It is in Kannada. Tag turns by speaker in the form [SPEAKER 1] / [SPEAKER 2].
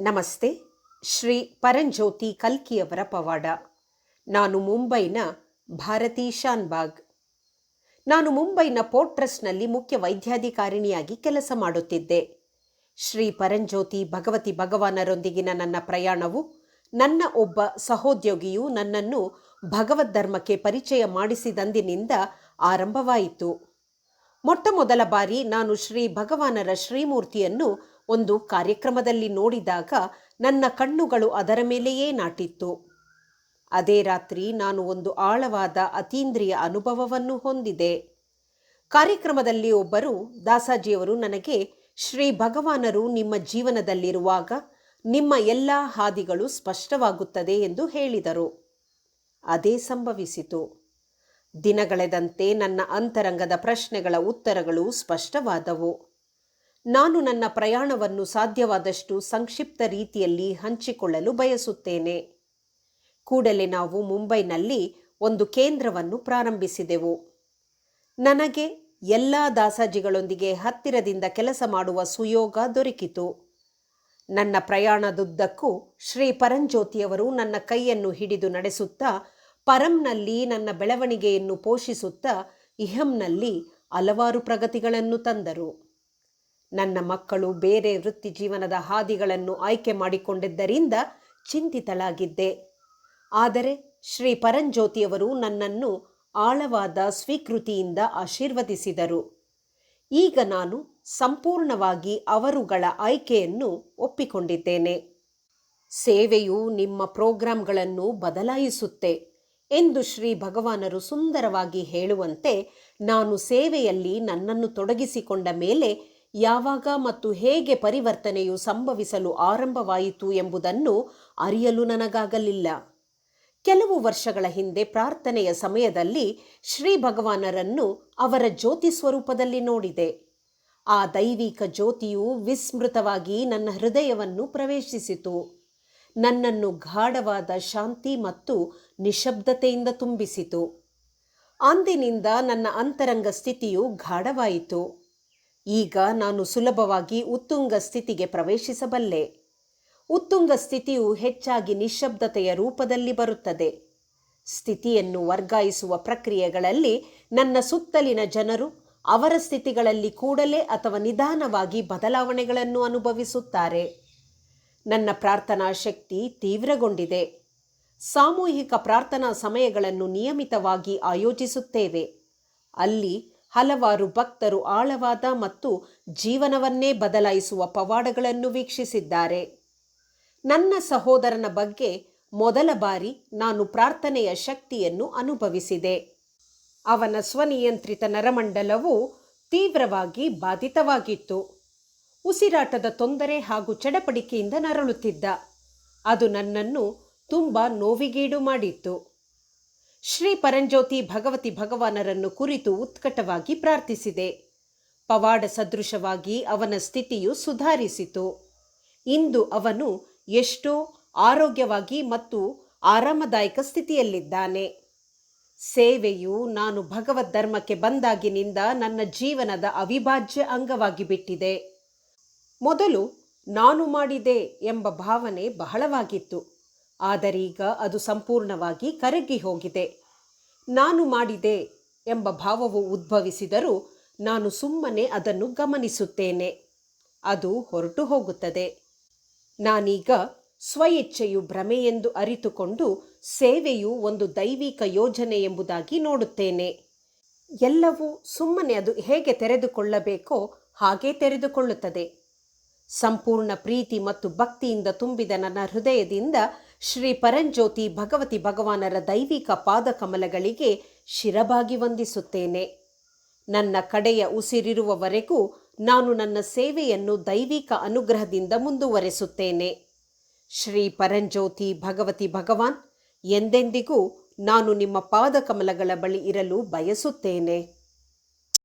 [SPEAKER 1] ನಮಸ್ತೆ, ಶ್ರೀ ಪರಂಜ್ಯೋತಿ ಕಲ್ಕಿಯವರ ಪವಾಡ. ನಾನು ಮುಂಬೈನ ಭಾರತಿ ಶಾನ್ಬಾಗ್. ನಾನು ಮುಂಬೈನ ಪೋರ್ಟ್ ಟ್ರಸ್ಟ್ನಲ್ಲಿ ಮುಖ್ಯ ವೈದ್ಯಾಧಿಕಾರಿಣಿಯಾಗಿ ಕೆಲಸ ಮಾಡುತ್ತಿದ್ದೆ. ಶ್ರೀ ಪರಂಜ್ಯೋತಿ ಭಗವತಿ ಭಗವಾನರೊಂದಿಗಿನ ನನ್ನ ಪ್ರಯಾಣವು, ನನ್ನ ಒಬ್ಬ ಸಹೋದ್ಯೋಗಿಯು ನನ್ನನ್ನು ಭಗವದ್ ಧರ್ಮಕ್ಕೆ ಪರಿಚಯ ಮಾಡಿಸಿದಂದಿನಿಂದ ಆರಂಭವಾಯಿತು. ಮೊಟ್ಟ ಮೊದಲ ಬಾರಿ ನಾನು ಶ್ರೀ ಭಗವಾನರ ಶ್ರೀಮೂರ್ತಿಯನ್ನು ಒಂದು ಕಾರ್ಯಕ್ರಮದಲ್ಲಿ ನೋಡಿದಾಗ ನನ್ನ ಕಣ್ಣುಗಳು ಅದರ ಮೇಲೆಯೇ ನಾಟಿತ್ತು. ಅದೇ ರಾತ್ರಿ ನಾನು ಒಂದು ಆಳವಾದ ಅತೀಂದ್ರಿಯ ಅನುಭವವನ್ನು ಹೊಂದಿದೆ. ಕಾರ್ಯಕ್ರಮದಲ್ಲಿ ಒಬ್ಬರು ದಾಸಾಜಿಯವರು ನನಗೆ, ಶ್ರೀ ಭಗವಾನರು ನಿಮ್ಮ ಜೀವನದಲ್ಲಿರುವಾಗ ನಿಮ್ಮ ಎಲ್ಲ ಹಾದಿಗಳು ಸ್ಪಷ್ಟವಾಗುತ್ತದೆ ಎಂದು ಹೇಳಿದರು. ಅದೇ ಸಂಭವಿಸಿತು. ದಿನಗಳೆದಂತೆ ನನ್ನ ಅಂತರಂಗದ ಪ್ರಶ್ನೆಗಳ ಉತ್ತರಗಳು ಸ್ಪಷ್ಟವಾದವು. ನಾನು ನನ್ನ ಪ್ರಯಾಣವನ್ನು ಸಾಧ್ಯವಾದಷ್ಟು ಸಂಕ್ಷಿಪ್ತ ರೀತಿಯಲ್ಲಿ ಹಂಚಿಕೊಳ್ಳಲು ಬಯಸುತ್ತೇನೆ. ಕೂಡಲೇ ನಾವು ಮುಂಬೈನಲ್ಲಿ ಒಂದು ಕೇಂದ್ರವನ್ನು ಪ್ರಾರಂಭಿಸಿದೆವು. ನನಗೆ ಎಲ್ಲ ದಾಸಾಜಿಗಳೊಂದಿಗೆ ಹತ್ತಿರದಿಂದ ಕೆಲಸ ಮಾಡುವ ಸುಯೋಗ ದೊರಕಿತು. ನನ್ನ ಪ್ರಯಾಣದುದ್ದಕ್ಕೂ ಶ್ರೀ ಪರಂಜ್ಯೋತಿಯವರು ನನ್ನ ಕೈಯನ್ನು ಹಿಡಿದು ನಡೆಸುತ್ತಾ, ಪರಂನಲ್ಲಿ ನನ್ನ ಬೆಳವಣಿಗೆಯನ್ನು ಪೋಷಿಸುತ್ತಾ, ಇಹಂನಲ್ಲಿ ಹಲವಾರು ಪ್ರಗತಿಗಳನ್ನು ತಂದರು. ನನ್ನ ಮಕ್ಕಳು ಬೇರೆ ವೃತ್ತಿ ಜೀವನದ ಹಾದಿಗಳನ್ನು ಆಯ್ಕೆ ಮಾಡಿಕೊಂಡಿದ್ದರಿಂದ ಚಿಂತಿತಳಾಗಿದ್ದೆ. ಆದರೆ ಶ್ರೀ ಪರಂಜ್ಯೋತಿಯವರು ನನ್ನನ್ನು ಆಳವಾದ ಸ್ವೀಕೃತಿಯಿಂದ ಆಶೀರ್ವದಿಸಿದರು. ಈಗ ನಾನು ಸಂಪೂರ್ಣವಾಗಿ ಅವರುಗಳ ಆಯ್ಕೆಯನ್ನು ಒಪ್ಪಿಕೊಂಡಿದ್ದೇನೆ. ಸೇವೆಯು ನಿಮ್ಮ ಪ್ರೋಗ್ರಾಂಗಳನ್ನು ಬದಲಾಯಿಸುತ್ತೆ ಎಂದು ಶ್ರೀ ಭಗವಾನರು ಸುಂದರವಾಗಿ ಹೇಳುವಂತೆ ನಾನು ಸೇವೆಯಲ್ಲಿ ನನ್ನನ್ನು ತೊಡಗಿಸಿಕೊಂಡ ಮೇಲೆ ಯಾವಾಗ ಮತ್ತು ಹೇಗೆ ಪರಿವರ್ತನೆಯು ಸಂಭವಿಸಲು ಆರಂಭವಾಯಿತು ಎಂಬುದನ್ನು ಅರಿಯಲು ನನಗಾಗಲಿಲ್ಲ. ಕೆಲವು ವರ್ಷಗಳ ಹಿಂದೆ ಪ್ರಾರ್ಥನೆಯ ಸಮಯದಲ್ಲಿ ಶ್ರೀ ಭಗವಾನರನ್ನು ಅವರ ಜ್ಯೋತಿ ಸ್ವರೂಪದಲ್ಲಿ ನೋಡಿದೆ. ಆ ದೈವಿಕ ಜ್ಯೋತಿಯು ವಿಸ್ಮೃತವಾಗಿ ನನ್ನ ಹೃದಯವನ್ನು ಪ್ರವೇಶಿಸಿತು. ನನ್ನನ್ನು ಗಾಢವಾದ ಶಾಂತಿ ಮತ್ತು ನಿಶಬ್ದತೆಯಿಂದ ತುಂಬಿಸಿತು. ಅಂದಿನಿಂದ ನನ್ನ ಅಂತರಂಗ ಸ್ಥಿತಿಯು ಗಾಢವಾಯಿತು. ಈಗ ನಾನು ಸುಲಭವಾಗಿ ಉತ್ತುಂಗ ಸ್ಥಿತಿಗೆ ಪ್ರವೇಶಿಸಬಲ್ಲೆ. ಉತ್ತುಂಗ ಸ್ಥಿತಿಯು ಹೆಚ್ಚಾಗಿ ನಿಶ್ಶಬ್ದತೆಯ ರೂಪದಲ್ಲಿ ಬರುತ್ತದೆ. ಸ್ಥಿತಿಯನ್ನು ವರ್ಗಾಯಿಸುವ ಪ್ರಕ್ರಿಯೆಗಳಲ್ಲಿ ನನ್ನ ಸುತ್ತಲಿನ ಜನರು ಅವರ ಸ್ಥಿತಿಗಳಲ್ಲಿ ಕೂಡಲೇ ಅಥವಾ ನಿಧಾನವಾಗಿ ಬದಲಾವಣೆಗಳನ್ನು ಅನುಭವಿಸುತ್ತಾರೆ. ನನ್ನ ಪ್ರಾರ್ಥನಾ ಶಕ್ತಿ ತೀವ್ರಗೊಂಡಿದೆ. ಸಾಮೂಹಿಕ ಪ್ರಾರ್ಥನಾ ಸಮಯಗಳನ್ನು ನಿಯಮಿತವಾಗಿ ಆಯೋಜಿಸುತ್ತೇವೆ. ಅಲ್ಲಿ ಹಲವಾರು ಭಕ್ತರು ಆಳವಾದ ಮತ್ತು ಜೀವನವನ್ನೇ ಬದಲಾಯಿಸುವ ಪವಾಡಗಳನ್ನು ವೀಕ್ಷಿಸಿದ್ದಾರೆ. ನನ್ನ ಸಹೋದರನ ಬಗ್ಗೆ ಮೊದಲ ಬಾರಿ ನಾನು ಪ್ರಾರ್ಥನೆಯ ಶಕ್ತಿಯನ್ನು ಅನುಭವಿಸಿದೆ. ಅವನ ಸ್ವನಿಯಂತ್ರಿತ ನರಮಂಡಲವು ತೀವ್ರವಾಗಿ ಬಾಧಿತವಾಗಿತ್ತು. ಉಸಿರಾಟದ ತೊಂದರೆ ಹಾಗೂ ಚಡಪಡಿಕೆಯಿಂದ ನರಳುತ್ತಿದ್ದ. ಅದು ನನ್ನನ್ನು ತುಂಬ ನೋವಿಗೀಡು ಮಾಡಿತ್ತು. ಶ್ರೀ ಪರಂಜ್ಯೋತಿ ಭಗವತಿ ಭಗವಾನರನ್ನು ಕುರಿತು ಉತ್ಕಟವಾಗಿ ಪ್ರಾರ್ಥಿಸಿದೆ. ಪವಾಡ ಸದೃಶವಾಗಿ ಅವನ ಸ್ಥಿತಿಯು ಸುಧಾರಿಸಿತು. ಇಂದು ಅವನು ಎಷ್ಟೋ ಆರೋಗ್ಯವಾಗಿ ಮತ್ತು ಆರಾಮದಾಯಕ ಸ್ಥಿತಿಯಲ್ಲಿದ್ದಾನೆ. ಸೇವೆಯು ನಾನು ಭಗವದ್ ಧರ್ಮಕ್ಕೆ ಬಂದಾಗಿನಿಂದ ನನ್ನ ಜೀವನದ ಅವಿಭಾಜ್ಯ ಅಂಗವಾಗಿ ಬಿಟ್ಟಿದೆ. ಮೊದಲು ನಾನು ಮಾಡಿದೆ ಎಂಬ ಭಾವನೆ ಬಹಳವಾಗಿತ್ತು. ಆದರೀಗ ಅದು ಸಂಪೂರ್ಣವಾಗಿ ಕರಗಿ ಹೋಗಿದೆ. ನಾನು ಮಾಡಿದೆ ಎಂಬ ಭಾವವು ಉದ್ಭವಿಸಿದರೂ ನಾನು ಸುಮ್ಮನೆ ಅದನ್ನು ಗಮನಿಸುತ್ತೇನೆ. ಅದು ಹೊರಟು ಹೋಗುತ್ತದೆ. ನಾನೀಗ ಸ್ವಇಚ್ಛೆಯು ಭ್ರಮೆ ಎಂದು ಅರಿತುಕೊಂಡು ಸೇವೆಯು ಒಂದು ದೈವಿಕ ಯೋಜನೆ ಎಂಬುದಾಗಿ ನೋಡುತ್ತೇನೆ. ಎಲ್ಲವೂ ಸುಮ್ಮನೆ ಅದು ಹೇಗೆ ತೆರೆದುಕೊಳ್ಳಬೇಕೋ ಹಾಗೇ ತೆರೆದುಕೊಳ್ಳುತ್ತದೆ. ಸಂಪೂರ್ಣ ಪ್ರೀತಿ ಮತ್ತು ಭಕ್ತಿಯಿಂದ ತುಂಬಿದ ನನ್ನ ಹೃದಯದಿಂದ ಶ್ರೀ ಪರಂಜ್ಯೋತಿ ಭಗವತಿ ಭಗವಾನರ ದೈವಿಕ ಪಾದಕಮಲಗಳಿಗೆ ಶಿರಬಾಗಿ ವಂದಿಸುತ್ತೇನೆ. ನನ್ನ ಕಡೆಯ ಉಸಿರಿರುವವರೆಗೂ ನಾನು ನನ್ನ ಸೇವೆಯನ್ನು ದೈವಿಕ ಅನುಗ್ರಹದಿಂದ ಮುಂದುವರೆಸುತ್ತೇನೆ. ಶ್ರೀ ಪರಂಜ್ಯೋತಿ ಭಗವತಿ ಭಗವಾನ್, ಎಂದೆಂದಿಗೂ ನಾನು ನಿಮ್ಮ ಪಾದಕಮಲಗಳ ಬಳಿ ಇರಲು ಬಯಸುತ್ತೇನೆ.